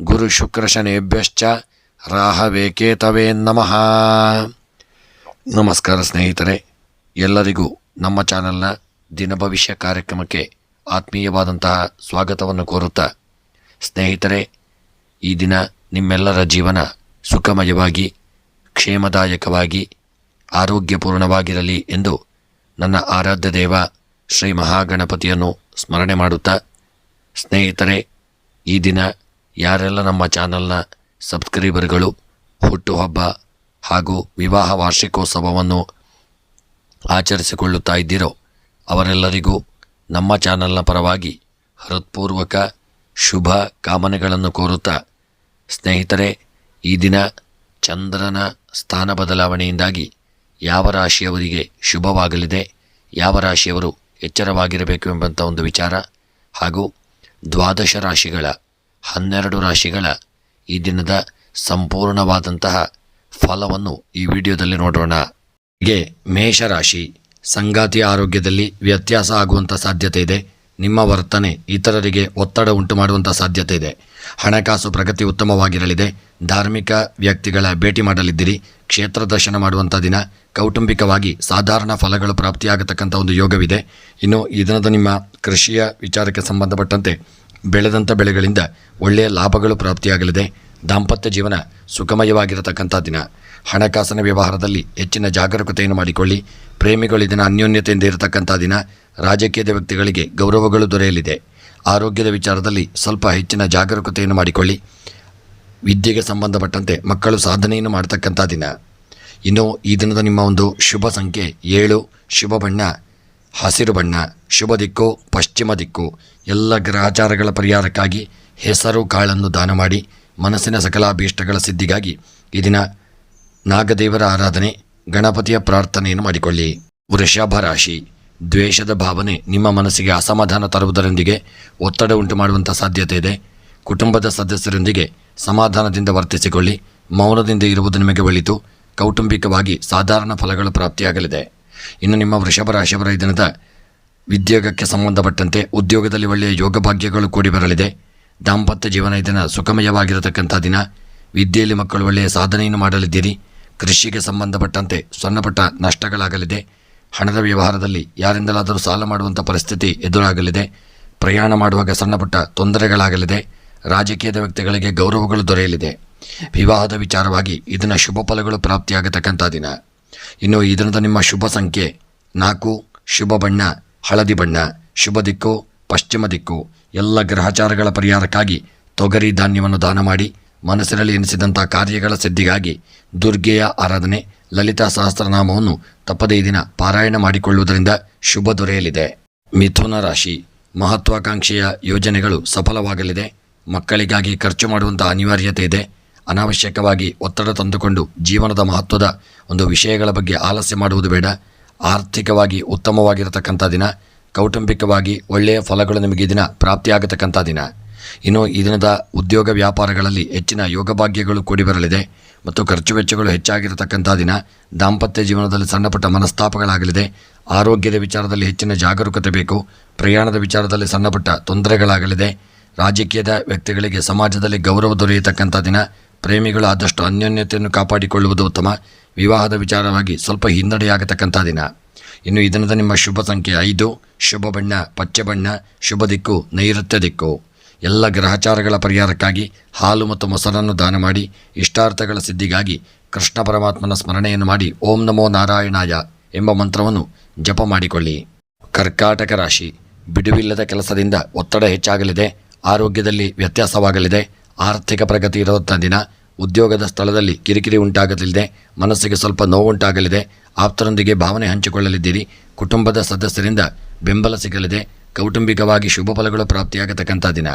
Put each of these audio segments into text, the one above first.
ಗುರುಶುಕ್ರಶನೇಭ್ಯಶ್ಚ ರಾಹವೇಕೇತವೇ ನಮಃ ನಮಸ್ಕಾರ ಸ್ನೇಹಿತರೆ ಎಲ್ಲರಿಗೂ ನಮ್ಮ ಚಾನಲ್ನ ದಿನ ಭವಿಷ್ಯ ಕಾರ್ಯಕ್ರಮಕ್ಕೆ ಆತ್ಮೀಯವಾದಂತಹ ಸ್ವಾಗತವನ್ನು ಕೋರುತ್ತಾ ಸ್ನೇಹಿತರೆ, ಈ ದಿನ ನಿಮ್ಮೆಲ್ಲರ ಜೀವನ ಸುಖಮಯವಾಗಿ, ಕ್ಷೇಮದಾಯಕವಾಗಿ, ಆರೋಗ್ಯಪೂರ್ಣವಾಗಿರಲಿ ಎಂದು ನನ್ನ ಆರಾಧ್ಯ ದೇವ ಶ್ರೀ ಮಹಾಗಣಪತಿಯನ್ನು ಸ್ಮರಣೆ ಮಾಡುತ್ತಾ ಸ್ನೇಹಿತರೆ, ಈ ದಿನ ಯಾರೆಲ್ಲ ನಮ್ಮ ಚಾನಲ್ನ ಸಬ್ಸ್ಕ್ರೈಬರ್ಗಳು, ಹುಟ್ಟುಹಬ್ಬ ಹಾಗೂ ವಿವಾಹ ವಾರ್ಷಿಕೋತ್ಸವವನ್ನು ಆಚರಿಸಿಕೊಳ್ಳುತ್ತಾ ಇದ್ದೀರೋ, ಅವರೆಲ್ಲರಿಗೂ ನಮ್ಮ ಚಾನಲ್ನ ಪರವಾಗಿ ಹೃತ್ಪೂರ್ವಕ ಶುಭ ಕಾಮನೆಗಳನ್ನು ಕೋರುತ್ತಾ ಸ್ನೇಹಿತರೆ, ಈ ದಿನ ಚಂದ್ರನ ಸ್ಥಾನ ಬದಲಾವಣೆಯಿಂದಾಗಿ ಯಾವ ರಾಶಿಯವರಿಗೆ ಶುಭವಾಗಲಿದೆ, ಯಾವ ರಾಶಿಯವರು ಎಚ್ಚರವಾಗಿರಬೇಕು ಎಂಬಂಥ ಒಂದು ವಿಚಾರ ಹಾಗೂ ದ್ವಾದಶ ರಾಶಿಗಳ ಹನ್ನೆರಡು ರಾಶಿಗಳ ಈ ದಿನದ ಸಂಪೂರ್ಣವಾದಂತಹ ಫಲವನ್ನು ಈ ವಿಡಿಯೋದಲ್ಲಿ ನೋಡೋಣ. ಹೀಗೆ ಮೇಷರಾಶಿ, ಸಂಗಾತಿಯ ಆರೋಗ್ಯದಲ್ಲಿ ವ್ಯತ್ಯಾಸ ಆಗುವಂಥ ಸಾಧ್ಯತೆ ಇದೆ. ನಿಮ್ಮ ವರ್ತನೆ ಇತರರಿಗೆ ಒತ್ತಡ ಉಂಟು ಮಾಡುವಂಥ ಸಾಧ್ಯತೆ ಇದೆ. ಹಣಕಾಸು ಪ್ರಗತಿ ಉತ್ತಮವಾಗಿರಲಿದೆ. ಧಾರ್ಮಿಕ ವ್ಯಕ್ತಿಗಳ ಭೇಟಿ ಮಾಡಲಿದ್ದೀರಿ. ಕ್ಷೇತ್ರ ದರ್ಶನ ಮಾಡುವಂಥ ದಿನ. ಕೌಟುಂಬಿಕವಾಗಿ ಸಾಧಾರಣ ಫಲಗಳು ಪ್ರಾಪ್ತಿಯಾಗತಕ್ಕಂಥ ಒಂದು ಯೋಗವಿದೆ. ಇನ್ನು ಈ ದಿನದ ನಿಮ್ಮ ಕೃಷಿಯ ವಿಚಾರಕ್ಕೆ ಸಂಬಂಧಪಟ್ಟಂತೆ ಬೆಳೆದಂಥ ಬೆಳೆಗಳಿಂದ ಒಳ್ಳೆಯ ಲಾಭಗಳು ಪ್ರಾಪ್ತಿಯಾಗಲಿದೆ. ದಾಂಪತ್ಯ ಜೀವನ ಸುಖಮಯವಾಗಿರತಕ್ಕಂಥ ದಿನ. ಹಣಕಾಸಿನ ವ್ಯವಹಾರದಲ್ಲಿ ಹೆಚ್ಚಿನ ಜಾಗರೂಕತೆಯನ್ನು ಮಾಡಿಕೊಳ್ಳಿ. ಪ್ರೇಮಿಗಳು ಇದನ್ನು ಅನ್ಯೋನ್ಯತೆಯಿಂದ ಇರತಕ್ಕಂಥ ದಿನ. ರಾಜಕೀಯದ ವ್ಯಕ್ತಿಗಳಿಗೆ ಗೌರವಗಳು ದೊರೆಯಲಿದೆ. ಆರೋಗ್ಯದ ವಿಚಾರದಲ್ಲಿ ಸ್ವಲ್ಪ ಹೆಚ್ಚಿನ ಜಾಗರೂಕತೆಯನ್ನು ಮಾಡಿಕೊಳ್ಳಿ. ವಿದ್ಯೆಗೆ ಸಂಬಂಧಪಟ್ಟಂತೆ ಮಕ್ಕಳು ಸಾಧನೆಯನ್ನು ಮಾಡತಕ್ಕಂಥ ದಿನ. ಇನ್ನು ಈ ದಿನದ ನಿಮ್ಮ ಒಂದು ಶುಭ ಸಂಖ್ಯೆ ಏಳು. ಶುಭ ಬಣ್ಣ. ಹಸಿರು ಬಣ್ಣ, ಶುಭ ದಿಕ್ಕು, ಪಶ್ಚಿಮ ದಿಕ್ಕು, ಎಲ್ಲ ಗ್ರಹಚಾರಗಳ ಪರಿಹಾರಕ್ಕಾಗಿ ಹೆಸರು ಕಾಳನ್ನು ದಾನ ಮಾಡಿ ಮನಸ್ಸಿನ ಸಕಲಾಭೀಷ್ಟಗಳ ಸಿದ್ಧಿಗಾಗಿ ಈ ದಿನ ನಾಗದೇವರ ಆರಾಧನೆ, ಗಣಪತಿಯ ಪ್ರಾರ್ಥನೆಯನ್ನು ಮಾಡಿಕೊಳ್ಳಿ. ವೃಷಭ ರಾಶಿ, ದ್ವೇಷದ ಭಾವನೆ ನಿಮ್ಮ ಮನಸ್ಸಿಗೆ ಅಸಮಾಧಾನ ತರುವುದರೊಂದಿಗೆ ಒತ್ತಡ ಉಂಟು ಮಾಡುವಂಥ ಸಾಧ್ಯತೆ ಇದೆ. ಕುಟುಂಬದ ಸದಸ್ಯರೊಂದಿಗೆ ಸಮಾಧಾನದಿಂದ ವರ್ತಿಸಿಕೊಳ್ಳಿ, ಮೌನದಿಂದ ಇರುವುದು ನಿಮಗೆ ಒಳಿತು, ಕೌಟುಂಬಿಕವಾಗಿ ಸಾಧಾರಣ ಫಲಗಳು ಪ್ರಾಪ್ತಿಯಾಗಲಿದೆ. ಇನ್ನು ನಿಮ್ಮ ವೃಷಭ ರಾಶಿಯವರ ಈ ದಿನದ ಉದ್ಯೋಗಕ್ಕೆ ಸಂಬಂಧಪಟ್ಟಂತೆ ಉದ್ಯೋಗದಲ್ಲಿ ಒಳ್ಳೆಯ ಯೋಗ ಭಾಗ್ಯಗಳು ಕೂಡಿ ಬರಲಿದೆ. ದಾಂಪತ್ಯ ಜೀವನ ಇದನ್ನು ಸುಖಮಯವಾಗಿರತಕ್ಕಂಥ ದಿನ. ವಿದ್ಯೆಯಲ್ಲಿ ಮಕ್ಕಳು ಒಳ್ಳೆಯ ಸಾಧನೆಯನ್ನು ಮಾಡಲಿದ್ದೀರಿ. ಕೃಷಿಗೆ ಸಂಬಂಧಪಟ್ಟಂತೆ ಸಣ್ಣಪುಟ್ಟ ನಷ್ಟಗಳಾಗಲಿದೆ. ಹಣದ ವ್ಯವಹಾರದಲ್ಲಿ ಯಾರಿಂದಲಾದರೂ ಸಾಲ ಮಾಡುವಂಥ ಪರಿಸ್ಥಿತಿ ಎದುರಾಗಲಿದೆ. ಪ್ರಯಾಣ ಮಾಡುವಾಗ ಸಣ್ಣಪುಟ್ಟ ತೊಂದರೆಗಳಾಗಲಿದೆ. ರಾಜಕೀಯದ ವ್ಯಕ್ತಿಗಳಿಗೆ ಗೌರವಗಳು ದೊರೆಯಲಿದೆ. ವಿವಾಹದ ವಿಚಾರವಾಗಿ ಇದನ್ನು ಶುಭ ಫಲಗಳು ಪ್ರಾಪ್ತಿಯಾಗತಕ್ಕಂಥ ದಿನ. ಇನ್ನು ಈ ದಿನದ ನಿಮ್ಮ ಶುಭ ಸಂಖ್ಯೆ ನಾಲ್ಕು, ಶುಭ ಬಣ್ಣ, ಹಳದಿ ಬಣ್ಣ, ಶುಭ ದಿಕ್ಕು, ಪಶ್ಚಿಮ ದಿಕ್ಕು. ಎಲ್ಲ ಗ್ರಹಚಾರಗಳ ಪರಿಹಾರಕ್ಕಾಗಿ ತೊಗರಿ ಧಾನ್ಯವನ್ನು ದಾನ ಮಾಡಿ, ಮನಸ್ಸಿನಲ್ಲಿ ಎನಿಸಿದಂಥ ಕಾರ್ಯಗಳ ಸಿದ್ಧಿಗಾಗಿ ದುರ್ಗೆಯ ಆರಾಧನೆ, ಲಲಿತಾ ಸಹಸ್ರನಾಮವನ್ನು ತಪ್ಪದೇ ದಿನ ಪಾರಾಯಣ ಮಾಡಿಕೊಳ್ಳುವುದರಿಂದ ಶುಭ ದೊರೆಯಲಿದೆ. ಮಿಥುನ ರಾಶಿ. ಮಹತ್ವಾಕಾಂಕ್ಷೆಯ ಯೋಜನೆಗಳು ಸಫಲವಾಗಲಿದೆ. ಮಕ್ಕಳಿಗಾಗಿ ಖರ್ಚು ಮಾಡುವಂಥ ಅನಿವಾರ್ಯತೆ ಇದೆ. ಅನಾವಶ್ಯಕವಾಗಿ ಒತ್ತಡ ತಂದುಕೊಂಡು ಜೀವನದ ಮಹತ್ವದ ಒಂದು ವಿಷಯಗಳ ಬಗ್ಗೆ ಆಲಸ್ಯ ಮಾಡುವುದು ಬೇಡ. ಆರ್ಥಿಕವಾಗಿ ಉತ್ತಮವಾಗಿರತಕ್ಕಂಥ ದಿನ, ಕೌಟುಂಬಿಕವಾಗಿ ಒಳ್ಳೆಯ ಫಲಗಳು ನಿಮಗೆ ದಿನ ಪ್ರಾಪ್ತಿಯಾಗತಕ್ಕಂಥ ದಿನ. ಇನ್ನು ಈ ದಿನದ ಉದ್ಯೋಗ ವ್ಯಾಪಾರಗಳಲ್ಲಿ ಹೆಚ್ಚಿನ ಯೋಗಭಾಗ್ಯಗಳು ಕೂಡಿ ಬರಲಿದೆ ಮತ್ತು ಖರ್ಚು ವೆಚ್ಚಗಳು ಹೆಚ್ಚಾಗಿರತಕ್ಕಂಥ ದಿನ, ದಾಂಪತ್ಯ ಜೀವನದಲ್ಲಿ ಸಣ್ಣಪುಟ್ಟ ಮನಸ್ತಾಪಗಳಾಗಲಿದೆ, ಆರೋಗ್ಯದ ವಿಚಾರದಲ್ಲಿ ಹೆಚ್ಚಿನ ಜಾಗರೂಕತೆ ಬೇಕು, ಪ್ರಯಾಣದ ವಿಚಾರದಲ್ಲಿ ಸಣ್ಣಪುಟ್ಟ ತೊಂದರೆಗಳಾಗಲಿದೆ, ರಾಜಕೀಯದ ವ್ಯಕ್ತಿಗಳಿಗೆ ಸಮಾಜದಲ್ಲಿ ಗೌರವ ದೊರೆಯತಕ್ಕಂಥ ದಿನ ಪ್ರೇಮಿಗಳು ಆದಷ್ಟು ಅನ್ಯೋನ್ಯತೆಯನ್ನು ಕಾಪಾಡಿಕೊಳ್ಳುವುದು ಉತ್ತಮ. ವಿವಾಹದ ವಿಚಾರವಾಗಿ ಸ್ವಲ್ಪ ಹಿನ್ನಡೆಯಾಗತಕ್ಕಂಥ ದಿನ. ಇನ್ನು ಈ ದಿನದ ನಿಮ್ಮ ಶುಭ ಸಂಖ್ಯೆ ಐದು. ಶುಭ ಬಣ್ಣ, ಪಚ್ಚೆ ಬಣ್ಣ, ಶುಭ ದಿಕ್ಕು, ನೈಋತ್ಯ ದಿಕ್ಕು. ಎಲ್ಲ ಗ್ರಹಚಾರಗಳ ಪರಿಹಾರಕ್ಕಾಗಿ ಹಾಲು ಮತ್ತು ಮೊಸರನ್ನು ದಾನ ಮಾಡಿ, ಇಷ್ಟಾರ್ಥಗಳ ಸಿದ್ಧಿಗಾಗಿ ಕೃಷ್ಣ ಪರಮಾತ್ಮನ ಸ್ಮರಣೆಯನ್ನು ಮಾಡಿ ಓಂ ನಮೋ ನಾರಾಯಣಾಯ ಎಂಬ ಮಂತ್ರವನ್ನು ಜಪ ಮಾಡಿಕೊಳ್ಳಿ. ಕರ್ಕಾಟಕ ರಾಶಿ, ಬಿಡುವಿಲ್ಲದ ಕೆಲಸದಿಂದ ಒತ್ತಡ ಹೆಚ್ಚಾಗಲಿದೆ, ಆರೋಗ್ಯದಲ್ಲಿ ವ್ಯತ್ಯಾಸವಾಗಲಿದೆ ಆರ್ಥಿಕ ಪ್ರಗತಿ ಇರುವಂಥ ದಿನ ಉದ್ಯೋಗದ ಸ್ಥಳದಲ್ಲಿ ಕಿರಿಕಿರಿ ಉಂಟಾಗಲಿದೆ, ಮನಸ್ಸಿಗೆ ಸ್ವಲ್ಪ ನೋವುಂಟಾಗಲಿದೆ, ಆಪ್ತರೊಂದಿಗೆ ಭಾವನೆ ಹಂಚಿಕೊಳ್ಳಲಿದ್ದೀರಿ, ಕುಟುಂಬದ ಸದಸ್ಯರಿಂದ ಬೆಂಬಲ ಸಿಗಲಿದೆ, ಕೌಟುಂಬಿಕವಾಗಿ ಶುಭ ಫಲಗಳು ಪ್ರಾಪ್ತಿಯಾಗತಕ್ಕಂಥ ದಿನ.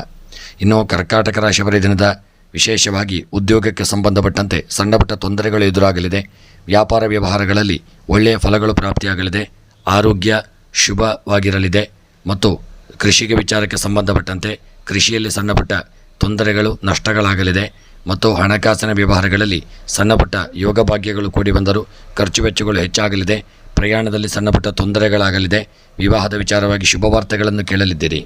ಇನ್ನು ಕರ್ಕಾಟಕ ರಾಶಿಯವರ ದಿನದ ವಿಶೇಷವಾಗಿ ಉದ್ಯೋಗಕ್ಕೆ ಸಂಬಂಧಪಟ್ಟಂತೆ ಸಣ್ಣಪುಟ್ಟ ತೊಂದರೆಗಳು ಎದುರಾಗಲಿದೆ, ವ್ಯಾಪಾರ ವ್ಯವಹಾರಗಳಲ್ಲಿ ಒಳ್ಳೆಯ ಫಲಗಳು ಪ್ರಾಪ್ತಿಯಾಗಲಿದೆ, ಆರೋಗ್ಯ ಶುಭವಾಗಿರಲಿದೆ ಮತ್ತು ಕೃಷಿಗೆ ವಿಚಾರಕ್ಕೆ ಸಂಬಂಧಪಟ್ಟಂತೆ ಕೃಷಿಯಲ್ಲಿ ಸಣ್ಣ ಪುಟ್ಟ ತೊಂದರೆಗಳು, ನಷ್ಟಗಳಾಗಲಿದೆ. ಮತ್ತು ಹಣಕಾಸಿನ ವ್ಯವಹಾರಗಳಲ್ಲಿ ಸಣ್ಣಪುಟ್ಟ ಯೋಗಭಾಗ್ಯಗಳು ಯೋಗ ಭಾಗ್ಯಗಳು ಕೂಡಿ ಬಂದರೂ ಖರ್ಚು ವೆಚ್ಚಗಳು ಹೆಚ್ಚಾಗಲಿದೆ. ಪ್ರಯಾಣದಲ್ಲಿ ಸಣ್ಣಪುಟ್ಟ ತೊಂದರೆಗಳಾಗಲಿದೆ. ವಿವಾಹದ ವಿಚಾರವಾಗಿ ಶುಭ ವಾರ್ತೆಗಳನ್ನು ಕೇಳಲಿದ್ದೀರಿ.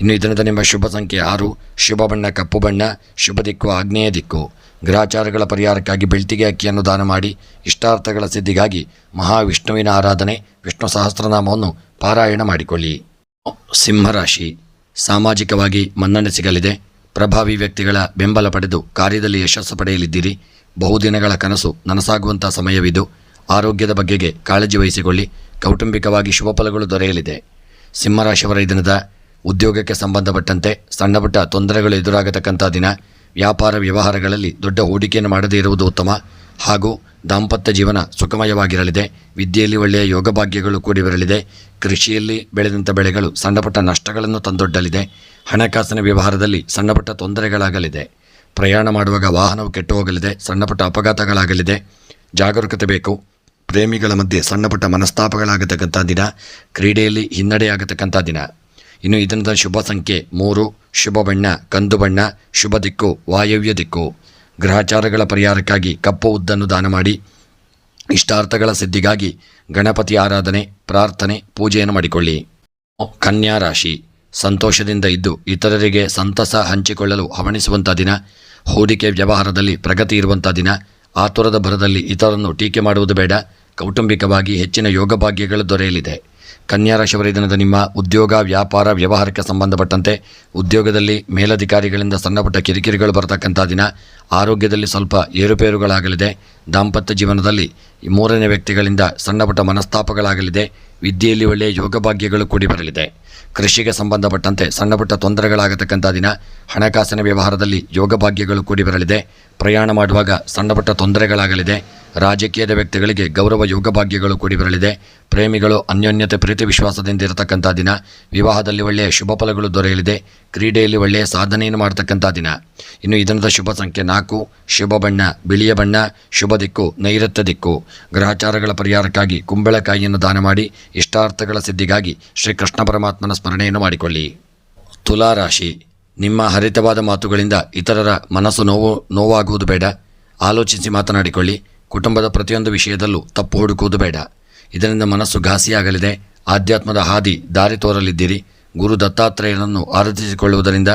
ಇನ್ನು ಇದರಿಂದ ನಿಮ್ಮ ಶುಭ ಸಂಖ್ಯೆ ಆರು. ಶುಭ ಬಣ್ಣ, ಕಪ್ಪು ಬಣ್ಣ, ಶುಭ ದಿಕ್ಕು, ಆಗ್ನೇಯ ದಿಕ್ಕು. ಗ್ರಹಚಾರಗಳ ಪರಿಹಾರಕ್ಕಾಗಿ ಬೆಳ್ತಿಗೆ ಅಕ್ಕಿಯನ್ನು ದಾನ ಮಾಡಿ, ಇಷ್ಟಾರ್ಥಗಳ ಸಿದ್ಧಿಗಾಗಿ ಮಹಾವಿಷ್ಣುವಿನ ಆರಾಧನೆ, ವಿಷ್ಣು ಸಹಸ್ರನಾಮವನ್ನು ಪಾರಾಯಣ ಮಾಡಿಕೊಳ್ಳಿ. ಸಿಂಹರಾಶಿ ಸಾಮಾಜಿಕವಾಗಿ ಮನ್ನಣೆ ಸಿಗಲಿದೆ. ಪ್ರಭಾವಿ ವ್ಯಕ್ತಿಗಳ ಬೆಂಬಲ ಪಡೆದು ಕಾರ್ಯದಲ್ಲಿ ಯಶಸ್ಸು ಪಡೆಯಲಿದ್ದೀರಿ. ಬಹುದಿನಗಳ ಕನಸು ನನಸಾಗುವಂಥ ಸಮಯವಿದು. ಆರೋಗ್ಯದ ಬಗ್ಗೆಗೆ ಕಾಳಜಿ ವಹಿಸಿಕೊಳ್ಳಿ. ಕೌಟುಂಬಿಕವಾಗಿ ಶುಭ ಫಲಗಳು ದೊರೆಯಲಿದೆ. ಸಿಂಹರಾಶಿಯವರ ದಿನದ ಉದ್ಯೋಗಕ್ಕೆ ಸಂಬಂಧಪಟ್ಟಂತೆ ಸಣ್ಣಪುಟ್ಟ ತೊಂದರೆಗಳು ಎದುರಾಗತಕ್ಕಂಥ ದಿನ. ವ್ಯಾಪಾರ ವ್ಯವಹಾರಗಳಲ್ಲಿ ದೊಡ್ಡ ಹೂಡಿಕೆಯನ್ನು ಮಾಡದೇ ಇರುವುದು ಉತ್ತಮ. ಹಾಗೂ ದಾಂಪತ್ಯ ಜೀವನ ಸುಖಮಯವಾಗಿರಲಿದೆ. ವಿದ್ಯೆಯಲ್ಲಿ ಒಳ್ಳೆಯ ಯೋಗ ಭಾಗ್ಯಗಳು ಕೂಡಿ ಬರಲಿದೆ. ಕೃಷಿಯಲ್ಲಿ ಬೆಳೆದಂಥ ಬೆಳೆಗಳು ಸಣ್ಣಪುಟ್ಟ ನಷ್ಟಗಳನ್ನು ತಂದೊಡ್ಡಲಿದೆ. ಹಣಕಾಸಿನ ವ್ಯವಹಾರದಲ್ಲಿ ಸಣ್ಣಪುಟ್ಟ ತೊಂದರೆಗಳಾಗಲಿದೆ. ಪ್ರಯಾಣ ಮಾಡುವಾಗ ವಾಹನವು ಕೆಟ್ಟು ಹೋಗಲಿದೆ ಸಣ್ಣಪುಟ್ಟ ಅಪಘಾತಗಳಾಗಲಿದೆ. ಜಾಗರೂಕತೆ ಬೇಕು. ಪ್ರೇಮಿಗಳ ಮಧ್ಯೆ ಸಣ್ಣಪುಟ್ಟ ಮನಸ್ತಾಪಗಳಾಗತಕ್ಕಂಥ ದಿನ, ಕ್ರೀಡೆಯಲ್ಲಿ ಹಿನ್ನಡೆಯಾಗತಕ್ಕಂಥ ದಿನ. ಇನ್ನು ಇದರಿಂದ ಶುಭ ಸಂಖ್ಯೆ ಮೂರು. ಶುಭ ಬಣ್ಣ, ಕಂದು ಬಣ್ಣ, ಶುಭ ದಿಕ್ಕು, ವಾಯವ್ಯ ದಿಕ್ಕು. ಗ್ರಹಚಾರಗಳ ಪರಿಹಾರಕ್ಕಾಗಿ ಕಪ್ಪು ಉದ್ದನ್ನು ದಾನ ಮಾಡಿ, ಇಷ್ಟಾರ್ಥಗಳ ಸಿದ್ಧಿಗಾಗಿ ಗಣಪತಿ ಆರಾಧನೆ, ಪ್ರಾರ್ಥನೆ, ಪೂಜೆಯನ್ನು ಮಾಡಿಕೊಳ್ಳಿ. ಕನ್ಯಾ ರಾಶಿ, ಸಂತೋಷದಿಂದ ಇದ್ದು ಇತರರಿಗೆ ಸಂತಸ ಹಂಚಿಕೊಳ್ಳಲು ಹವಣಿಸುವಂಥ ದಿನ, ಹೂಡಿಕೆ ವ್ಯವಹಾರದಲ್ಲಿ ಪ್ರಗತಿ ಇರುವಂಥ ದಿನ, ಆತುರದ ಭರದಲ್ಲಿ ಇತರರನ್ನು ಟೀಕೆ ಮಾಡುವುದು ಬೇಡ, ಕೌಟುಂಬಿಕವಾಗಿ ಹೆಚ್ಚಿನ ಯೋಗಭಾಗ್ಯಗಳು ದೊರೆಯಲಿದೆ. ಕನ್ಯಾ ರಾಶಿಯವರ ಈ ದಿನದ ನಿಮ್ಮ ಉದ್ಯೋಗ, ವ್ಯಾಪಾರ, ವ್ಯವಹಾರಕ್ಕೆ ಸಂಬಂಧಪಟ್ಟಂತೆ ಉದ್ಯೋಗದಲ್ಲಿ ಮೇಲಧಿಕಾರಿಗಳಿಂದ ಸಣ್ಣಪುಟ್ಟ ಕಿರಿಕಿರಿಗಳು ಬರತಕ್ಕಂಥ ದಿನ ಆರೋಗ್ಯದಲ್ಲಿ ಸ್ವಲ್ಪ ಏರುಪೇರುಗಳಾಗಲಿದೆ. ದಾಂಪತ್ಯ ಜೀವನದಲ್ಲಿ ಮೂರನೇ ವ್ಯಕ್ತಿಗಳಿಂದ ಸಣ್ಣಪುಟ್ಟ ಮನಸ್ತಾಪಗಳಾಗಲಿದೆ. ವಿದ್ಯೆಯಲ್ಲಿ ಒಳ್ಳೆಯ ಯೋಗಭಾಗ್ಯಗಳು ಕೂಡಿ ಬರಲಿದೆ. ಕೃಷಿಗೆ ಸಂಬಂಧಪಟ್ಟಂತೆ ಸಣ್ಣಪುಟ್ಟ ತೊಂದರೆಗಳಾಗತಕ್ಕಂಥ ದಿನ ಹಣಕಾಸಿನ ವ್ಯವಹಾರದಲ್ಲಿ ಯೋಗಭಾಗ್ಯಗಳು ಕೂಡಿ ಬರಲಿದೆ. ಪ್ರಯಾಣ ಮಾಡುವಾಗ ಸಣ್ಣಪುಟ್ಟ ತೊಂದರೆಗಳಾಗಲಿದೆ. ರಾಜಕೀಯದ ವ್ಯಕ್ತಿಗಳಿಗೆ ಗೌರವ ಯೋಗಭಾಗ್ಯಗಳು ಕೂಡಿ ಬರಲಿದೆ ಪ್ರೇಮಿಗಳು ಅನ್ಯೋನ್ಯತೆ, ಪ್ರೀತಿ ವಿಶ್ವಾಸದಿಂದ ಇರತಕ್ಕಂಥ ದಿನ. ವಿವಾಹದಲ್ಲಿ ಒಳ್ಳೆಯ ಶುಭ ಫಲಗಳು ದೊರೆಯಲಿದೆ. ಕ್ರೀಡೆಯಲ್ಲಿ ಒಳ್ಳೆಯ ಸಾಧನೆಯನ್ನು ಮಾಡತಕ್ಕಂಥ ದಿನ. ಇನ್ನು ಇದರದ ಶುಭ ಸಂಖ್ಯೆ ನಾಲ್ಕು. ಶುಭ ಬಣ್ಣ, ಬಿಳಿಯ ಬಣ್ಣ, ಶುಭ ದಿಕ್ಕು, ನೈಋತ್ಯ ದಿಕ್ಕು. ಗ್ರಹಚಾರಗಳ ಪರಿಹಾರಕ್ಕಾಗಿ ಕುಂಬಳಕಾಯಿಯನ್ನು ದಾನ ಮಾಡಿ, ಇಷ್ಟಾರ್ಥಗಳ ಸಿದ್ಧಿಗಾಗಿ ಶ್ರೀ ಕೃಷ್ಣ ಪರಮಾತ್ಮನ ಸ್ಮರಣೆಯನ್ನು ಮಾಡಿಕೊಳ್ಳಿ. ತುಲಾರಾಶಿ ನಿಮ್ಮ ಹರಿತವಾದ ಮಾತುಗಳಿಂದ ಇತರರ ಮನಸ್ಸು ನೋವು, ನೋವಾಗುವುದು ಬೇಡ. ಆಲೋಚಿಸಿ ಮಾತನಾಡಿಕೊಳ್ಳಿ. ಕುಟುಂಬದ ಪ್ರತಿಯೊಂದು ವಿಷಯದಲ್ಲೂ ತಪ್ಪು ಹುಡುಕುವುದು ಬೇಡ. ಇದರಿಂದ ಮನಸ್ಸು ಘಾಸಿಯಾಗಲಿದೆ. ಆಧ್ಯಾತ್ಮದ ಹಾದಿ ದಾರಿ ತೋರಲಿದ್ದೀರಿ. ಗುರು ದತ್ತಾತ್ರೇಯನನ್ನು ಆರಾಧಿಸಿಕೊಳ್ಳುವುದರಿಂದ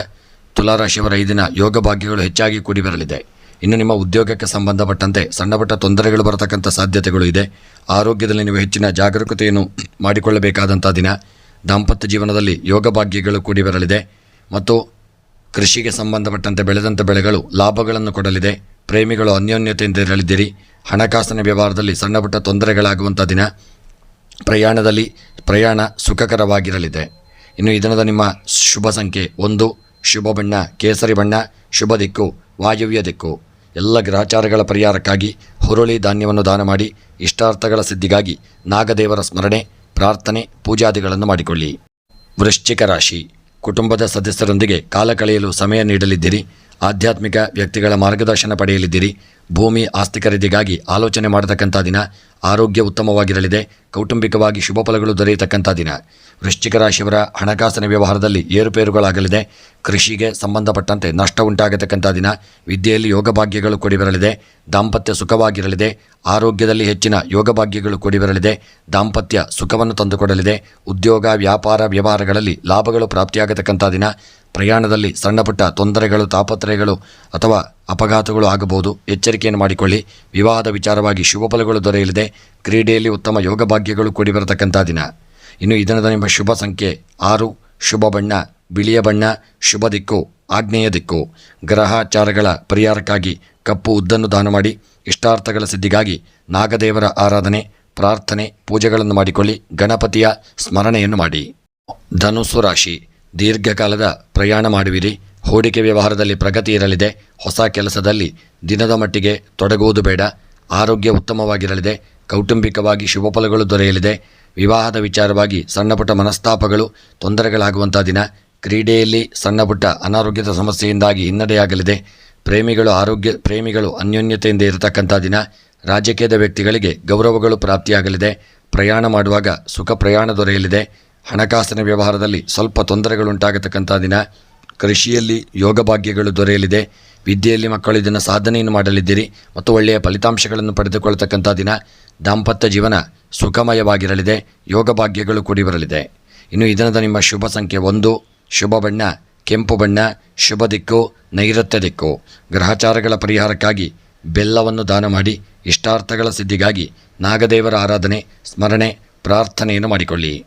ತುಲಾರಾಶಿಯವರ ಈ ದಿನ ಯೋಗ ಭಾಗ್ಯಗಳು ಹೆಚ್ಚಾಗಿ ಕೂಡಿ ಬರಲಿದೆ. ಇನ್ನು ನಿಮ್ಮ ಉದ್ಯೋಗಕ್ಕೆ ಸಂಬಂಧಪಟ್ಟಂತೆ ಸಣ್ಣಪುಟ್ಟ ತೊಂದರೆಗಳು ಬರತಕ್ಕಂಥ ಸಾಧ್ಯತೆಗಳು ಇದೆ. ಆರೋಗ್ಯದಲ್ಲಿ ನೀವು ಹೆಚ್ಚಿನ ಜಾಗರೂಕತೆಯನ್ನು ಮಾಡಿಕೊಳ್ಳಬೇಕಾದಂಥ ದಿನ. ದಾಂಪತ್ಯ ಜೀವನದಲ್ಲಿ ಯೋಗ ಭಾಗ್ಯಗಳು ಕೂಡಿ ಬರಲಿದೆ. ಮತ್ತು ಕೃಷಿಗೆ ಸಂಬಂಧಪಟ್ಟಂತೆ ಬೆಳೆದಂಥ ಬೆಳೆಗಳು ಲಾಭಗಳನ್ನು ಕೊಡಲಿದೆ. ಪ್ರೇಮಿಗಳು ಅನ್ಯೋನ್ಯತೆಯಿಂದ ಇರಲಿದ್ದೀರಿ. ಹಣಕಾಸಿನ ವ್ಯವಹಾರದಲ್ಲಿ ಸಣ್ಣಪುಟ್ಟ ತೊಂದರೆಗಳಾಗುವಂಥ ದಿನ ಪ್ರಯಾಣದಲ್ಲಿ ಪ್ರಯಾಣ ಸುಖಕರವಾಗಿರಲಿದೆ. ಇನ್ನು ಈ ದಿನದ ನಿಮ್ಮ ಶುಭ ಸಂಖ್ಯೆ ಒಂದು, ಶುಭ ಬಣ್ಣ, ಕೇಸರಿ ಬಣ್ಣ, ಶುಭ ದಿಕ್ಕು, ವಾಯುವ್ಯ ದಿಕ್ಕು. ಎಲ್ಲ ಗ್ರಹಚಾರಗಳ ಪರಿಹಾರಕ್ಕಾಗಿ ಹುರುಳಿ ಧಾನ್ಯವನ್ನು ದಾನ ಮಾಡಿ, ಇಷ್ಟಾರ್ಥಗಳ ಸಿದ್ಧಿಗಾಗಿ ನಾಗದೇವರ ಸ್ಮರಣೆ, ಪ್ರಾರ್ಥನೆ, ಪೂಜಾದಿಗಳನ್ನು ಮಾಡಿಕೊಳ್ಳಿ. ವೃಶ್ಚಿಕ ರಾಶಿ. ಕುಟುಂಬದ ಸದಸ್ಯರೊಂದಿಗೆ ಕಾಲ ಕಳೆಯಲು ಸಮಯ ನೀಡಲಿದ್ದೀರಿ. ಆಧ್ಯಾತ್ಮಿಕ ವ್ಯಕ್ತಿಗಳ ಮಾರ್ಗದರ್ಶನ ಪಡೆಯಲಿದ್ದೀರಿ. ಭೂಮಿ ಆಸ್ತಿ ಖರೀದಿಗಾಗಿ ಆಲೋಚನೆ ಮಾಡತಕ್ಕಂಥ ದಿನ ಆರೋಗ್ಯ ಉತ್ತಮವಾಗಿರಲಿದೆ. ಕೌಟುಂಬಿಕವಾಗಿ ಶುಭ ಫಲಗಳು ದೊರೆಯತಕ್ಕಂಥ ದಿನ. ವೃಶ್ಚಿಕ ರಾಶಿಯವರ ಹಣಕಾಸಿನ ವ್ಯವಹಾರದಲ್ಲಿ ಏರುಪೇರುಗಳಾಗಲಿದೆ. ಕೃಷಿಗೆ ಸಂಬಂಧಪಟ್ಟಂತೆ ನಷ್ಟ ಉಂಟಾಗತಕ್ಕಂಥ ದಿನ ವಿದ್ಯೆಯಲ್ಲಿ ಯೋಗಭಾಗ್ಯಗಳು ಕೊಡಿಬರಲಿದೆ. ಕೂಡಿ ಬರಲಿದೆ ದಾಂಪತ್ಯ ಸುಖವಾಗಿರಲಿದೆ. ಆರೋಗ್ಯದಲ್ಲಿ ಹೆಚ್ಚಿನ ಯೋಗಭಾಗ್ಯಗಳು ಭಾಗ್ಯಗಳು ಕೂಡಿ ಬರಲಿದೆ ದಾಂಪತ್ಯ ಸುಖವನ್ನು ತಂದುಕೊಡಲಿದೆ. ಉದ್ಯೋಗ, ವ್ಯಾಪಾರ, ವ್ಯವಹಾರಗಳಲ್ಲಿ ಲಾಭಗಳು ಪ್ರಾಪ್ತಿಯಾಗತಕ್ಕಂಥ ದಿನ. ಪ್ರಯಾಣದಲ್ಲಿ ಸಣ್ಣಪುಟ್ಟ ತೊಂದರೆಗಳು, ತಾಪತ್ರಯಗಳು ಅಥವಾ ಅಪಘಾತಗಳು ಆಗಬಹುದು. ಎಚ್ಚರಿಕೆಯನ್ನು ಮಾಡಿಕೊಳ್ಳಿ. ವಿವಾಹದ ವಿಚಾರವಾಗಿ ಶುಭ ಫಲಗಳು ದೊರೆಯಲಿದೆ. ಕ್ರೀಡೆಯಲ್ಲಿ ಉತ್ತಮ ಯೋಗ ಭಾಗ್ಯಗಳು ಕೂಡಿ ಬರತಕ್ಕಂಥ ದಿನ. ಇನ್ನು ಈ ನಿಮ್ಮ ಶುಭ ಸಂಖ್ಯೆ ಆರು. ಶುಭ ಬಣ್ಣ, ಬಿಳಿಯ ಬಣ್ಣ, ಶುಭ ದಿಕ್ಕು, ಆಗ್ನೇಯ ದಿಕ್ಕು. ಗ್ರಹಾಚಾರಗಳ ಪರಿಹಾರಕ್ಕಾಗಿ ಕಪ್ಪು ಉದ್ದನ್ನು ದಾನ ಮಾಡಿ, ಇಷ್ಟಾರ್ಥಗಳ ಸಿದ್ಧಿಗಾಗಿ ನಾಗದೇವರ ಆರಾಧನೆ, ಪ್ರಾರ್ಥನೆ, ಪೂಜೆಗಳನ್ನು ಮಾಡಿಕೊಳ್ಳಿ. ಗಣಪತಿಯ ಸ್ಮರಣೆಯನ್ನು ಮಾಡಿ. ಧನುಸು ರಾಶಿ. ದೀರ್ಘಕಾಲದ ಪ್ರಯಾಣ ಮಾಡುವಿರಿ. ಹೂಡಿಕೆ ವ್ಯವಹಾರದಲ್ಲಿ ಪ್ರಗತಿ ಇರಲಿದೆ. ಹೊಸ ಕೆಲಸದಲ್ಲಿ ದಿನದ ಮಟ್ಟಿಗೆ ತೊಡಗುವುದು ಬೇಡ. ಆರೋಗ್ಯ ಉತ್ತಮವಾಗಿರಲಿದೆ. ಕೌಟುಂಬಿಕವಾಗಿ ಶುಭ ಫಲಗಳು ದೊರೆಯಲಿದೆ. ವಿವಾಹದ ವಿಚಾರವಾಗಿ ಸಣ್ಣಪುಟ್ಟ ಮನಸ್ತಾಪಗಳು ತೊಂದರೆಗಳಾಗುವಂಥ ದಿನ. ಕ್ರೀಡೆಯಲ್ಲಿ ಸಣ್ಣಪುಟ್ಟ ಅನಾರೋಗ್ಯದ ಸಮಸ್ಯೆಯಿಂದಾಗಿ ಹಿನ್ನಡೆಯಾಗಲಿದೆ. ಪ್ರೇಮಿಗಳು ಆರೋಗ್ಯ, ಪ್ರೇಮಿಗಳು ಅನ್ಯೋನ್ಯತೆಯಿಂದ ಇರತಕ್ಕಂಥ ದಿನ. ರಾಜಕೀಯದ ವ್ಯಕ್ತಿಗಳಿಗೆ ಗೌರವಗಳು ಪ್ರಾಪ್ತಿಯಾಗಲಿದೆ. ಪ್ರಯಾಣ ಮಾಡುವಾಗ ಸುಖ ಪ್ರಯಾಣ ದೊರೆಯಲಿದೆ. ಹಣಕಾಸಿನ ವ್ಯವಹಾರದಲ್ಲಿ ಸ್ವಲ್ಪ ತೊಂದರೆಗಳುಂಟಾಗತಕ್ಕಂಥ ದಿನ. ಕೃಷಿಯಲ್ಲಿ ಯೋಗ ಭಾಗ್ಯಗಳು ದೊರೆಯಲಿದೆ. ವಿದ್ಯೆಯಲ್ಲಿ ಮಕ್ಕಳು ಇದನ್ನು ಸಾಧನೆಯನ್ನು ಮಾಡಲಿದ್ದೀರಿ. ಮತ್ತು ಒಳ್ಳೆಯ ಫಲಿತಾಂಶಗಳನ್ನು ಪಡೆದುಕೊಳ್ಳತಕ್ಕಂಥ ದಿನ. ದಾಂಪತ್ಯ ಜೀವನ ಸುಖಮಯವಾಗಿರಲಿದೆ. ಯೋಗ ಭಾಗ್ಯಗಳು ಕೂಡಿ ಬರಲಿದೆ ಇನ್ನು ಈ ನಿಮ್ಮ ಶುಭ ಸಂಖ್ಯೆ ಒಂದು. ಶುಭ ಬಣ್ಣ, ಕೆಂಪು ಬಣ್ಣ, ಶುಭ ದಿಕ್ಕು, ನೈಋತ್ಯ ದಿಕ್ಕು. ಗ್ರಹಚಾರಗಳ ಪರಿಹಾರಕ್ಕಾಗಿ ಬೆಲ್ಲವನ್ನು ದಾನ ಮಾಡಿ, ಇಷ್ಟಾರ್ಥಗಳ ಸಿದ್ಧಿಗಾಗಿ ನಾಗದೇವರ ಆರಾಧನೆ, ಸ್ಮರಣೆ, ಪ್ರಾರ್ಥನೆಯನ್ನು ಮಾಡಿಕೊಳ್ಳಿ.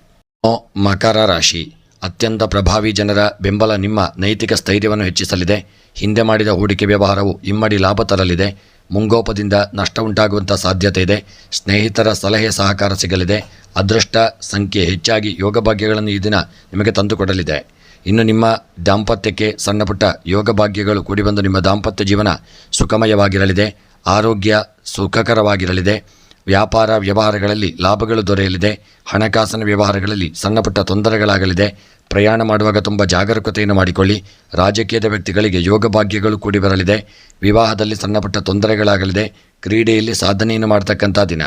ಮಕರ ರಾಶಿ. ಅತ್ಯಂತ ಪ್ರಭಾವಿ ಜನರ ಬೆಂಬಲ ನಿಮ್ಮ ನೈತಿಕ ಸ್ಥೈರ್ಯವನ್ನು ಹೆಚ್ಚಿಸಲಿದೆ. ಹಿಂದೆ ಮಾಡಿದ ಹೂಡಿಕೆ ವ್ಯವಹಾರವು ಇಮ್ಮಡಿ ಲಾಭ ತರಲಿದೆ. ಮುಂಗೋಪದಿಂದ ನಷ್ಟ ಉಂಟಾಗುವಂಥ ಸಾಧ್ಯತೆ ಇದೆ. ಸ್ನೇಹಿತರ ಸಲಹೆ ಸಹಕಾರ ಸಿಗಲಿದೆ. ಅದೃಷ್ಟ ಸಂಖ್ಯೆ ಹೆಚ್ಚಾಗಿ ಯೋಗ ಭಾಗ್ಯಗಳನ್ನು ಈ ದಿನ ನಿಮಗೆ ತಂದುಕೊಡಲಿದೆ. ಇನ್ನು ನಿಮ್ಮ ದಾಂಪತ್ಯಕ್ಕೆ ಸಣ್ಣಪುಟ್ಟ ಯೋಗ ಭಾಗ್ಯಗಳು ಕೂಡಿಬಂದು ನಿಮ್ಮ ದಾಂಪತ್ಯ ಜೀವನ ಸುಖಮಯವಾಗಿರಲಿದೆ. ಆರೋಗ್ಯ ಸುಖಕರವಾಗಿರಲಿದೆ. ವ್ಯಾಪಾರ ವ್ಯವಹಾರಗಳಲ್ಲಿ ಲಾಭಗಳು ದೊರೆಯಲಿದೆ. ಹಣಕಾಸಿನ ವ್ಯವಹಾರಗಳಲ್ಲಿ ಸಣ್ಣಪುಟ್ಟ ತೊಂದರೆಗಳಾಗಲಿದೆ. ಪ್ರಯಾಣ ಮಾಡುವಾಗ ತುಂಬ ಜಾಗರೂಕತೆಯನ್ನು ಮಾಡಿಕೊಳ್ಳಿ. ರಾಜಕೀಯದ ವ್ಯಕ್ತಿಗಳಿಗೆ ಯೋಗ ಭಾಗ್ಯಗಳು ಕೂಡಿ ಬರಲಿದೆ. ವಿವಾಹದಲ್ಲಿ ಸಣ್ಣಪುಟ್ಟ ತೊಂದರೆಗಳಾಗಲಿದೆ. ಕ್ರೀಡೆಯಲ್ಲಿ ಸಾಧನೆಯನ್ನು ಮಾಡತಕ್ಕಂಥ ದಿನ.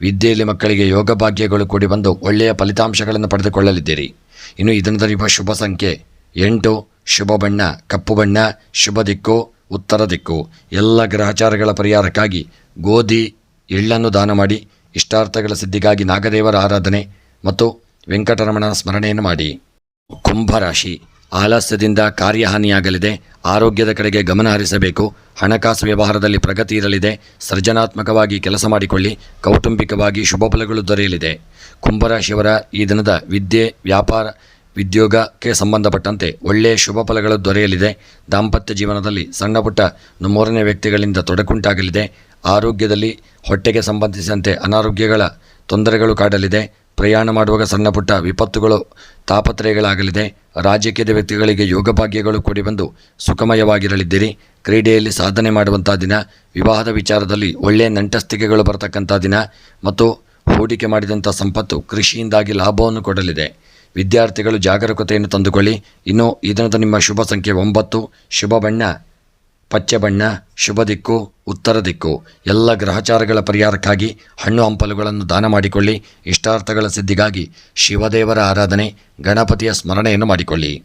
ವಿದ್ಯೆಯಲ್ಲಿ ಮಕ್ಕಳಿಗೆ ಯೋಗ ಭಾಗ್ಯಗಳು ಕೂಡಿ ಬಂದು ಒಳ್ಳೆಯ ಫಲಿತಾಂಶಗಳನ್ನು ಪಡೆದುಕೊಳ್ಳಲಿದ್ದೀರಿ. ಇನ್ನು ದರಿಯುವ ಶುಭ ಸಂಖ್ಯೆ ಎಂಟು, ಶುಭ ಬಣ್ಣ, ಕಪ್ಪು ಬಣ್ಣ, ಶುಭ ದಿಕ್ಕು, ಉತ್ತರ ದಿಕ್ಕು. ಎಲ್ಲ ಗ್ರಹಚಾರಗಳ ಪರಿಹಾರಕ್ಕಾಗಿ ಗೋಧಿ ಎಳ್ಳನ್ನು ದಾನ ಮಾಡಿ ಇಷ್ಟಾರ್ಥಗಳ ಸಿದ್ಧಿಗಾಗಿ ನಾಗದೇವರ ಆರಾಧನೆ ಮತ್ತು ವೆಂಕಟರಮಣನ ಸ್ಮರಣೆಯನ್ನು ಮಾಡಿ. ಕುಂಭರಾಶಿ. ಆಲಸ್ಯದಿಂದ ಕಾರ್ಯಹಾನಿಯಾಗಲಿದೆ. ಆರೋಗ್ಯದ ಕಡೆಗೆ ಗಮನ ಹರಿಸಬೇಕು. ಹಣಕಾಸು ವ್ಯವಹಾರದಲ್ಲಿ ಪ್ರಗತಿ ಇರಲಿದೆ. ಸೃಜನಾತ್ಮಕವಾಗಿ ಕೆಲಸ ಮಾಡಿಕೊಳ್ಳಿ. ಕೌಟುಂಬಿಕವಾಗಿ ಶುಭ ಫಲಗಳು ದೊರೆಯಲಿದೆ. ಕುಂಭರಾಶಿಯವರ ಈ ದಿನದ ವಿದ್ಯೆ, ವ್ಯಾಪಾರ, ಉದ್ಯೋಗಕ್ಕೆ ಸಂಬಂಧಪಟ್ಟಂತೆ ಒಳ್ಳೆಯ ಶುಭ ಫಲಗಳು ದೊರೆಯಲಿದೆ. ದಾಂಪತ್ಯ ಜೀವನದಲ್ಲಿ ಸಣ್ಣಪುಟ್ಟ ಮೂರನೇ ವ್ಯಕ್ತಿಗಳಿಂದ ತೊಡಕುಂಟಾಗಲಿದೆ. ಆರೋಗ್ಯದಲ್ಲಿ ಹೊಟ್ಟೆಗೆ ಸಂಬಂಧಿಸಿದಂತೆ ಅನಾರೋಗ್ಯಗಳ ತೊಂದರೆಗಳು ಕಾಡಲಿದೆ. ಪ್ರಯಾಣ ಮಾಡುವಾಗ ಸಣ್ಣ ಪುಟ್ಟ ವಿಪತ್ತುಗಳು, ತಾಪತ್ರಯಗಳಾಗಲಿದೆ. ರಾಜಕೀಯದ ವ್ಯಕ್ತಿಗಳಿಗೆ ಯೋಗಭಾಗ್ಯಗಳು ಕೂಡಿ ಬಂದು ಸುಖಮಯವಾಗಿರಲಿದ್ದೀರಿ. ಕ್ರೀಡೆಯಲ್ಲಿ ಸಾಧನೆ ಮಾಡುವಂಥ ದಿನ, ವಿವಾಹದ ವಿಚಾರದಲ್ಲಿ ಒಳ್ಳೆಯ ನಂಟಸ್ತಿಕೆಗಳು ಬರತಕ್ಕಂಥ ದಿನ ಮತ್ತು ಹೂಡಿಕೆ ಮಾಡಿದಂಥ ಸಂಪತ್ತು ಕೃಷಿಯಿಂದಾಗಿ ಲಾಭವನ್ನು ಕೊಡಲಿದೆ. ವಿದ್ಯಾರ್ಥಿಗಳು ಜಾಗರೂಕತೆಯನ್ನು ತಂದುಕೊಳ್ಳಿ. ಇನ್ನು ಈ ನಿಮ್ಮ ಶುಭ ಸಂಖ್ಯೆ ಒಂಬತ್ತು. ಶುಭ ಬಣ್ಣ. ಪಚ್ಚೆ ಬಣ್ಣ, ಶುಭ ದಿಕ್ಕು, ಉತ್ತರ ದಿಕ್ಕು. ಎಲ್ಲ ಗ್ರಹಚಾರಗಳ ಪರಿಹಾರಕ್ಕಾಗಿ ಹಣ್ಣು ಹಂಪಲುಗಳನ್ನು ದಾನ ಮಾಡಿಕೊಳ್ಳಿ. ಇಷ್ಟಾರ್ಥಗಳ ಸಿದ್ಧಿಗಾಗಿ ಶಿವದೇವರ ಆರಾಧನೆ, ಗಣಪತಿಯ ಸ್ಮರಣೆಯನ್ನು ಮಾಡಿಕೊಳ್ಳಿ.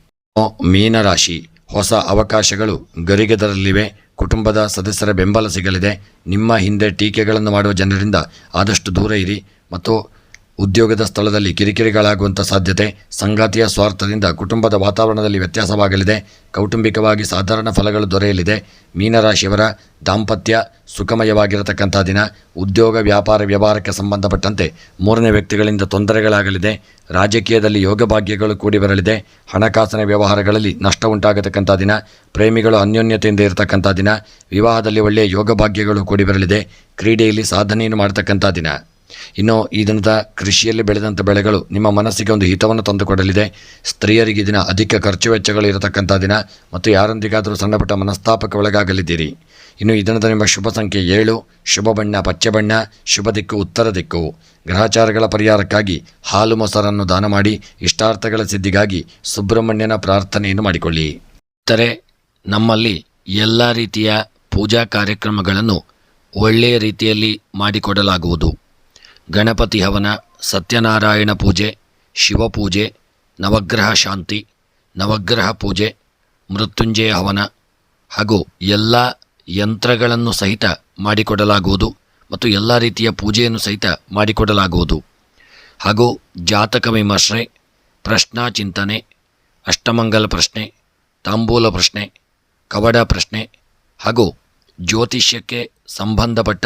ಮೀನರಾಶಿ ಹೊಸ ಅವಕಾಶಗಳು ಗರಿಗೆದರಲಿವೆ ಕುಟುಂಬದ ಸದಸ್ಯರ ಬೆಂಬಲ ಸಿಗಲಿದೆ. ನಿಮ್ಮ ಹಿಂದೆ ಟೀಕೆಗಳನ್ನು ಮಾಡುವ ಜನರಿಂದ ಆದಷ್ಟು ದೂರ ಇರಿ ಮತ್ತು ಉದ್ಯೋಗದ ಸ್ಥಳದಲ್ಲಿ ಕಿರಿಕಿರಿಗಳಾಗುವಂಥ ಸಾಧ್ಯತೆ, ಸಂಗಾತಿಯ ಸ್ವಾರ್ಥದಿಂದ ಕುಟುಂಬದ ವಾತಾವರಣದಲ್ಲಿ ವ್ಯತ್ಯಾಸವಾಗಲಿದೆ. ಕೌಟುಂಬಿಕವಾಗಿ ಸಾಧಾರಣ ಫಲಗಳು ದೊರೆಯಲಿದೆ. ಮೀನರಾಶಿಯವರ ದಾಂಪತ್ಯ ಸುಖಮಯವಾಗಿರತಕ್ಕಂಥ ದಿನ, ಉದ್ಯೋಗ, ವ್ಯಾಪಾರ, ವ್ಯವಹಾರಕ್ಕೆ ಸಂಬಂಧಪಟ್ಟಂತೆ ಮೂರನೇ ವ್ಯಕ್ತಿಗಳಿಂದ ತೊಂದರೆಗಳಾಗಲಿದೆ. ರಾಜಕೀಯದಲ್ಲಿ ಯೋಗಭಾಗ್ಯಗಳು ಕೂಡಿ ಬರಲಿದೆ. ಹಣಕಾಸಿನ ವ್ಯವಹಾರಗಳಲ್ಲಿ ನಷ್ಟ ಉಂಟಾಗತಕ್ಕಂಥ ದಿನ, ಪ್ರೇಮಿಗಳು ಅನ್ಯೋನ್ಯತೆಯಿಂದ ಇರತಕ್ಕಂಥ ದಿನ, ವಿವಾಹದಲ್ಲಿ ಒಳ್ಳೆಯ ಯೋಗ ಭಾಗ್ಯಗಳು ಕೂಡಿ ಬರಲಿದೆ. ಕ್ರೀಡೆಯಲ್ಲಿ ಸಾಧನೆಯನ್ನು ಮಾಡತಕ್ಕಂಥ ದಿನ. ಇನ್ನು ಈ ದಿನದ ಕೃಷಿಯಲ್ಲಿ ಬೆಳೆದಂಥ ಬೆಳೆಗಳು ನಿಮ್ಮ ಮನಸ್ಸಿಗೆ ಒಂದು ಹಿತವನ್ನು ತಂದುಕೊಡಲಿದೆ. ಸ್ತ್ರೀಯರಿಗೆ ದಿನ ಅಧಿಕ ಖರ್ಚು ವೆಚ್ಚಗಳು ಇರತಕ್ಕಂಥ ದಿನ ಮತ್ತು ಯಾರೊಂದಿಗಾದರೂ ಸಣ್ಣಪುಟ್ಟ ಮನಸ್ತಾಪಕ್ಕೆ ಒಳಗಾಗಲಿದ್ದೀರಿ. ಇನ್ನು ಈ ದಿನದ ನಿಮ್ಮ ಶುಭ ಸಂಖ್ಯೆ ಏಳು. ಶುಭ ಬಣ್ಣ, ಪಚ್ಚೆ ಬಣ್ಣ, ಶುಭ ದಿಕ್ಕು, ಉತ್ತರ ದಿಕ್ಕು. ಗ್ರಹಚಾರಗಳ ಪರಿಹಾರಕ್ಕಾಗಿ ಹಾಲು ಮೊಸರನ್ನು ದಾನ ಮಾಡಿ, ಇಷ್ಟಾರ್ಥಗಳ ಸಿದ್ಧಿಗಾಗಿ ಸುಬ್ರಹ್ಮಣ್ಯನ ಪ್ರಾರ್ಥನೆಯನ್ನು ಮಾಡಿಕೊಳ್ಳಿ. ಇತರೆ ನಮ್ಮಲ್ಲಿ ಎಲ್ಲ ರೀತಿಯ ಪೂಜಾ ಕಾರ್ಯಕ್ರಮಗಳನ್ನು ಒಳ್ಳೆಯ ರೀತಿಯಲ್ಲಿ ಮಾಡಿಕೊಡಲಾಗುವುದು. ಗಣಪತಿ ಹವನ, ಸತ್ಯನಾರಾಯಣ ಪೂಜೆ, ಶಿವಪೂಜೆ, ನವಗ್ರಹ ಶಾಂತಿ, ನವಗ್ರಹ ಪೂಜೆ, ಮೃತ್ಯುಂಜಯ ಹವನ ಹಾಗೂ ಎಲ್ಲ ಯಂತ್ರಗಳನ್ನು ಸಹಿತ ಮಾಡಿಕೊಡಲಾಗುವುದು ಮತ್ತು ಎಲ್ಲ ರೀತಿಯ ಪೂಜೆಯನ್ನು ಸಹಿತ ಮಾಡಿಕೊಡಲಾಗುವುದು. ಹಾಗೂ ಜಾತಕ ವಿಮರ್ಶೆ, ಪ್ರಶ್ನಾ ಚಿಂತನೆ, ಅಷ್ಟಮಂಗಲ ಪ್ರಶ್ನೆ, ತಾಂಬೂಲ ಪ್ರಶ್ನೆ, ಕವಡ ಪ್ರಶ್ನೆ ಹಾಗೂ ಜ್ಯೋತಿಷ್ಯಕ್ಕೆ ಸಂಬಂಧಪಟ್ಟ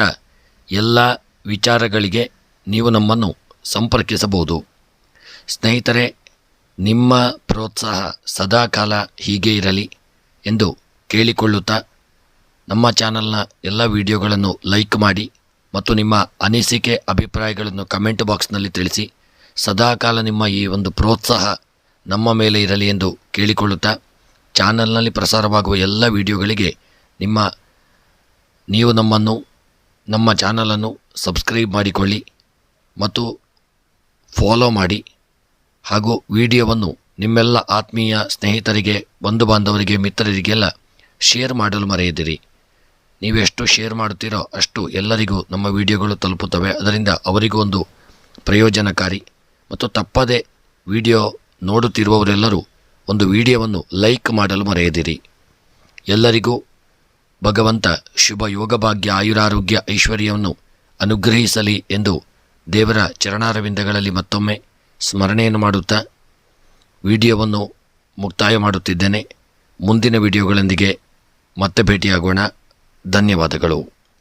ಎಲ್ಲ ವಿಚಾರಗಳಿಗೆ ನೀವು ನಮ್ಮನ್ನು ಸಂಪರ್ಕಿಸಬಹುದು. ಸ್ನೇಹಿತರೆ, ನಿಮ್ಮ ಪ್ರೋತ್ಸಾಹ ಸದಾಕಾಲ ಹೀಗೆ ಇರಲಿ ಎಂದು ಕೇಳಿಕೊಳ್ಳುತ್ತಾ ನಮ್ಮ ಚಾನಲ್ನ ಎಲ್ಲ ವಿಡಿಯೋಗಳನ್ನು ಲೈಕ್ ಮಾಡಿ ಮತ್ತು ನಿಮ್ಮ ಅನಿಸಿಕೆ, ಅಭಿಪ್ರಾಯಗಳನ್ನು ಕಮೆಂಟ್ ಬಾಕ್ಸ್ನಲ್ಲಿ ತಿಳಿಸಿ. ಸದಾಕಾಲ ನಿಮ್ಮ ಈ ಒಂದು ಪ್ರೋತ್ಸಾಹ ನಮ್ಮ ಮೇಲೆ ಇರಲಿ ಎಂದು ಕೇಳಿಕೊಳ್ಳುತ್ತಾ ಚಾನಲ್ನಲ್ಲಿ ಪ್ರಸಾರವಾಗುವ ಎಲ್ಲ ವಿಡಿಯೋಗಳಿಗೆ ನಿಮ್ಮ, ನೀವು ನಮ್ಮನ್ನು, ನಮ್ಮ ಚಾನಲನ್ನು ಸಬ್ಸ್ಕ್ರೈಬ್ ಮಾಡಿಕೊಳ್ಳಿ. ಮತ್ತು ಫಾಲೋ ಮಾಡಿ ಹಾಗೂ ವಿಡಿಯೋವನ್ನು ನಿಮ್ಮೆಲ್ಲ ಆತ್ಮೀಯ ಸ್ನೇಹಿತರಿಗೆ ಬಂಧು ಬಾಂಧವರಿಗೆ ಮಿತ್ರರಿಗೆಲ್ಲ ಶೇರ್ ಮಾಡಲು ಮರೆಯದಿರಿ. ನೀವೆಷ್ಟು ಶೇರ್ ಮಾಡುತ್ತೀರೋ ಅಷ್ಟು ಎಲ್ಲರಿಗೂ ನಮ್ಮ ವಿಡಿಯೋಗಳು ತಲುಪುತ್ತವೆ. ಅದರಿಂದ ಅವರಿಗೂ ಒಂದು ಪ್ರಯೋಜನಕಾರಿ ಮತ್ತು ತಪ್ಪದೇ ವಿಡಿಯೋ ನೋಡುತ್ತಿರುವವರೆಲ್ಲರೂ ಒಂದು ವಿಡಿಯೋವನ್ನು ಲೈಕ್ ಮಾಡಲು ಮರೆಯದಿರಿ. ಎಲ್ಲರಿಗೂ ಭಗವಂತ ಶುಭ ಯೋಗಭಾಗ್ಯ ಆಯುರಾರೋಗ್ಯ, ಐಶ್ವರ್ಯವನ್ನು ಅನುಗ್ರಹಿಸಲಿ ಎಂದು ದೇವರ ಚರಣಾರವಿಂದಗಳಲ್ಲಿ ಮತ್ತೊಮ್ಮೆ ಸ್ಮರಣೆಯನ್ನು ಮಾಡುತ್ತಾ ವಿಡಿಯೋವನ್ನು ಮುಕ್ತಾಯ ಮಾಡುತ್ತಿದ್ದೇನೆ. ಮುಂದಿನ ವಿಡಿಯೋಗಳೊಂದಿಗೆ ಮತ್ತೆ ಭೇಟಿಯಾಗೋಣ. ಧನ್ಯವಾದಗಳು.